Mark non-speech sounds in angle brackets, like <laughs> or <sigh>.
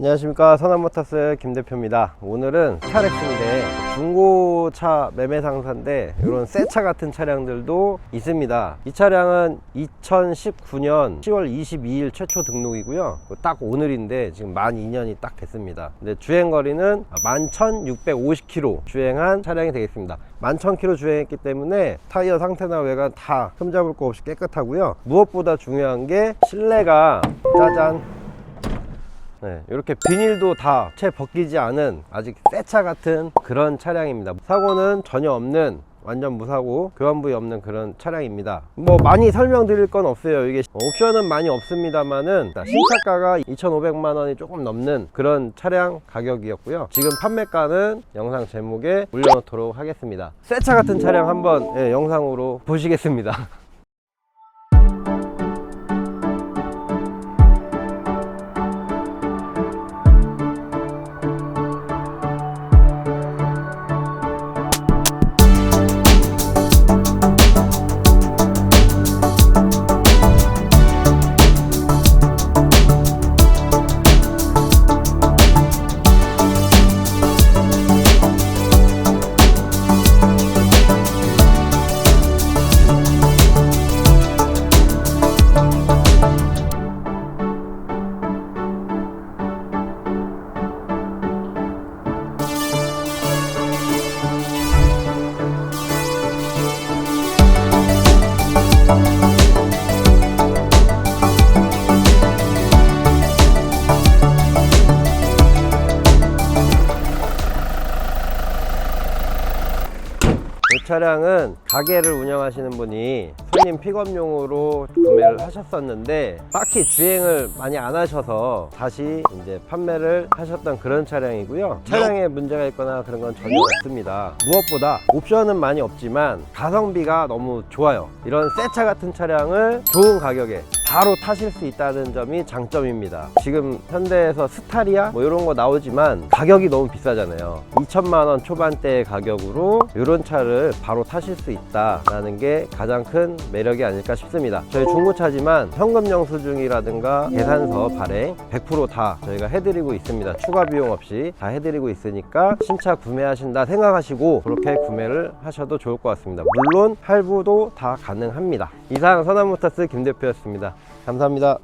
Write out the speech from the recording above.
안녕하십니까. 선한모터스 김 대표입니다. 오늘은 차렉스인데 중고차 매매 상사인데 이런 새 차 같은 차량들도 있습니다. 이 차량은 2019년 10월 22일 최초 등록이고요. 딱 오늘인데 지금 만 2년이 딱 됐습니다. 근데 주행거리는 11,650km 주행한 차량이 되겠습니다. 11,000km 주행했기 때문에 타이어 상태나 외관 다 흠잡을 거 없이 깨끗하고요. 무엇보다 중요한 게 실내가 짜잔 네, 이렇게 비닐도 다 채 벗기지 않은 아직 새차 같은 그런 차량입니다. 사고는 전혀 없는 완전 무사고 교환부위 없는 그런 차량입니다. 뭐 많이 설명드릴 건 없어요. 이게 옵션은 많이 없습니다만은 신차가가 2,500만 원이 조금 넘는 그런 차량 가격이었고요. 지금 판매가는 영상 제목에 올려놓도록 하겠습니다. 새 차 같은 차량 한번 예, 영상으로 보시겠습니다. <laughs> 차량은 가게를 운영하시는 분이 손님 픽업용으로 구매를 하셨었는데 딱히 주행을 많이 안 하셔서 다시 이제 판매를 하셨던 그런 차량이고요. 차량에 문제가 있거나 그런 건 전혀 없습니다. 무엇보다 옵션은 많이 없지만 가성비가 너무 좋아요. 이런 새 차 같은 차량을 좋은 가격에 바로 타실 수 있다는 점이 장점입니다. 지금 현대에서 스타리아 뭐 이런 거 나오지만 가격이 너무 비싸잖아요. 2천만 원 초반대의 가격으로 이런 차를 바로 타실 수 있다라는 게 가장 큰 매력이 아닐까 싶습니다. 저희 중고차지만 현금 영수증이라든가 계산서 발행 100%다 저희가 해드리고 있습니다. 추가 비용 없이 다 해드리고 있으니까 신차 구매하신다 생각하시고 그렇게 구매를 하셔도 좋을 것 같습니다. 물론 할부도 다 가능합니다. 이상 선한모터스 김 대표였습니다. 감사합니다.